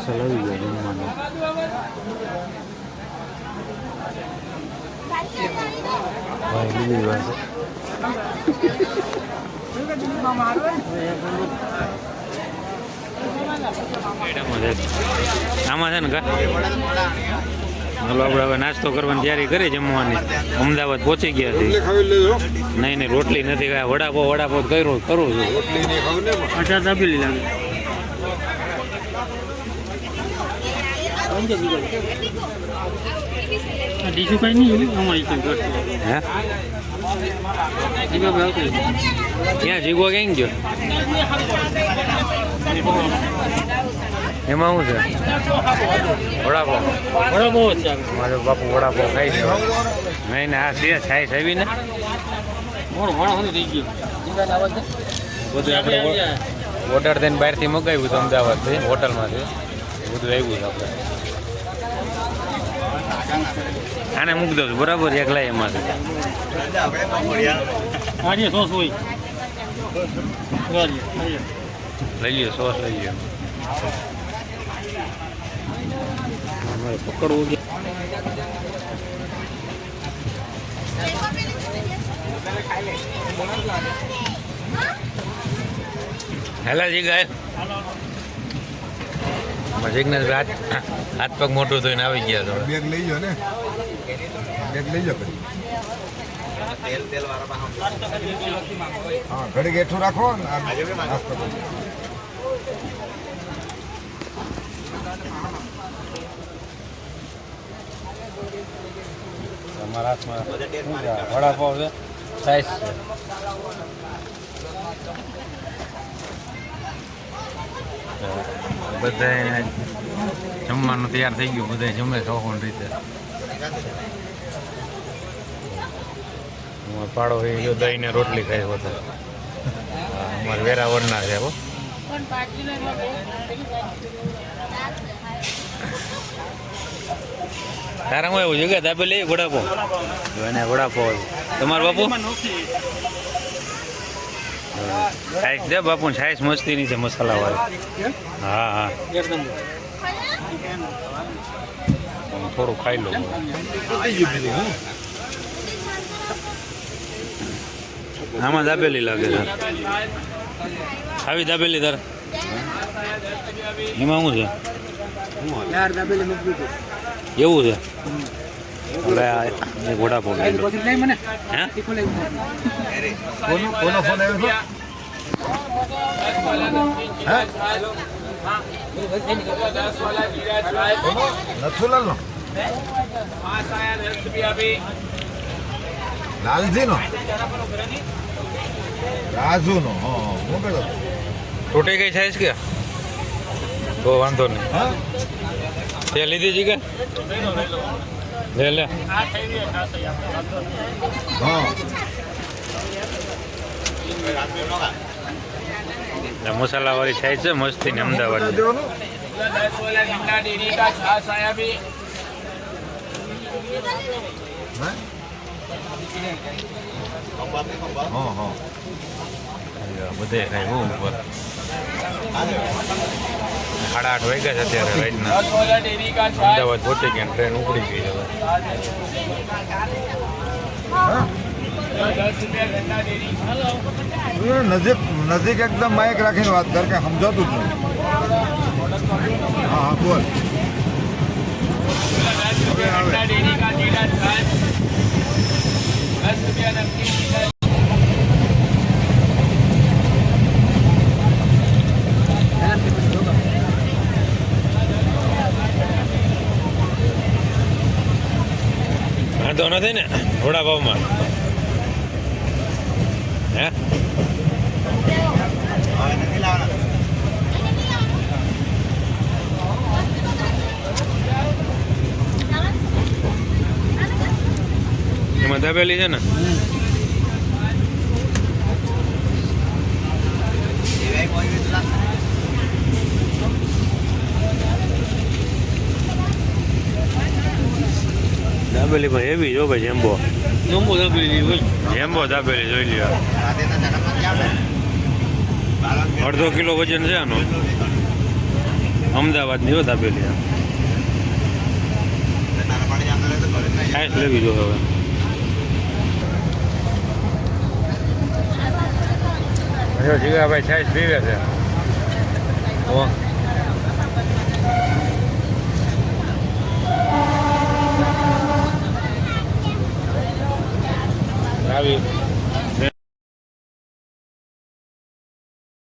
Parcel આવી ગયા જમવાનું ભાઈ બીજી વાત આમાં છે ને કા? હાલો આપણે હવે નાસ્તો કરવાની તૈયારી કરી જમવાની. અમદાવાદ પહોંચી ગયા લેજો. નહીં નહીં રોટલી નથી ખાય વડાપો વડાપો કર્યો કરું છું. રોટલી નહીં ખાવ ને. અચ્છા લાગે બીજું કઈ નહીં અમારી હે? જીગા ક્યાં ગયો? એમાં શું છે? વડાપાવ. વડાપાવ છે મારો બાપુ વડાપાવ ખાઈ છે નહીં ને આ છે છાય આવી ને. મોડું મોડું થઈ ગયું. બધું આપણે ઓર્ડર દઈને બહારથી મગાવ્યું હતું અમદાવાદથી હોટલમાંથી. બધું આવ્યું છે આપણે. આને મૂકી દઉં બરાબર એકલા ગાડીએ. લઈ લ્યો સોસ લઈ લ્યો. પકડવું હેલા જી ગાય જિગ્નેશ હાથ હાથ પગ મોટું થઈને આવી ગયા તો બેગ લઈ જાઓ ને. બેગ લઈ જાઓ પછી હા ઘડી ગેઠું રાખો તમારા હાથમાં વડાપાવ છે. સાઈઝ છે. બધા જમવાનું તૈયાર થઈ ગયું બધા જમે શોખોન રીતે. અમારે પાડો એ જો દહીં ને રોટલી ખાઈ હોતા. અમારે વેરાવળના છે હો. તારા હું એવું જગ્યા દાબે લઈ વડાપાવ? જો એને વડાપાવ તમારા બાપુ? છાઈસ દે બાપુ છાઈસ મસ્તીની છે મસાલા વાળી હા. હા થોડું ખાઈ લઉં. આમાં દાબેલી લાગે છે. આવી દાબેલી તાર? એમાં શું છે? એવું છે? હવે આ મને કોનો ફોન આવ્યો નથુલાલ નો લાલજી નો રાજુ નો હું કહેતો તૂટી ગઈ છે કે? તો વાંધો નહીં. હા? તે લીધી છે કે? લે લે. હા. મસાલા મસાલાવાળી સાઈઝ છે મસ્તી ને અમદાવાદ. બધે ખાય હું ઉપર. સાડા આઠ વાગ્યા છે અત્યારે રાઈટના અમદાવાદ પહોંચી ગયા ટ્રેન ઉપડી ગઈ હવે. નજીક નજીક એકદમ માઇક રાખીને વાત કર કે સમજાતું જ નહીં હા હા બોલ. વાંધો નથી ને વડાપાવમાં હે? એમાં દાબેલી છે ને? દાબેલીમાં એવી જો ભાઈ જેમ્બો. જેમ્બો દાબેલી હોય. જેમ્બો દાબેલી જોઈ લ્યો. અડધો કિલો વજન છે આનો. અમદાવાદની હો દાબેલી આ. છાશ લેવી જો હવે. જીગાભાઈ છાશ પીવે છે. ઓ